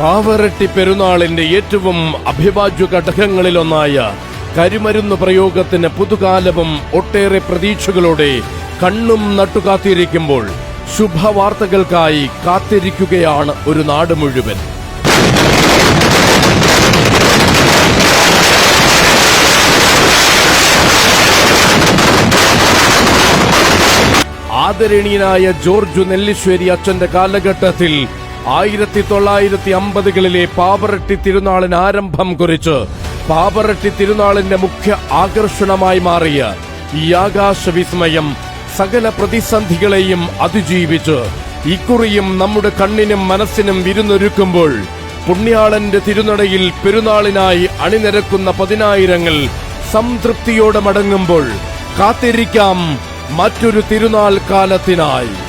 പാവറട്ടി പെരുന്നാളിന്റെ ഏറ്റവും അഭിവാജ്യ ഘടകങ്ങളിലൊന്നായ കരിമരുന്ന് പ്രയോഗത്തിന് പുതുകാലവും ഒട്ടേറെ പ്രതീക്ഷകളോടെ കണ്ണും നട്ടുകാത്തിരിക്കുമ്പോൾ ശുഭവാർത്തകൾക്കായി കാത്തിരിക്കുകയാണ് ഒരു നാട് മുഴുവൻ. ആദരണീയനായ ജോർജ് നെല്ലിശ്ശേരി അച്ഛന്റെ കാലഘട്ടത്തിൽ ആയിരത്തി തൊള്ളായിരത്തി അമ്പതുകളിലെ പാവറട്ടി തിരുനാളിന് ആരംഭം കുറിച്ച് പാവറട്ടി തിരുനാളിന്റെ മുഖ്യ ആകർഷണമായി മാറിയ ഈ ആകാശ വിസ്മയം സകല പ്രതിസന്ധികളെയും അതിജീവിച്ച് ഇക്കുറിയും നമ്മുടെ കണ്ണിനും മനസ്സിനും വിരുന്നൊരുക്കുമ്പോൾ പുണ്യാളന്റെ തിരുനടയിൽ പെരുന്നാളിനായി അണിനിരക്കുന്ന പതിനായിരങ്ങൾ സംതൃപ്തിയോടെ മടങ്ങുമ്പോൾ കാത്തിരിക്കാം മറ്റൊരു തിരുനാൾ കാലത്തിനായി.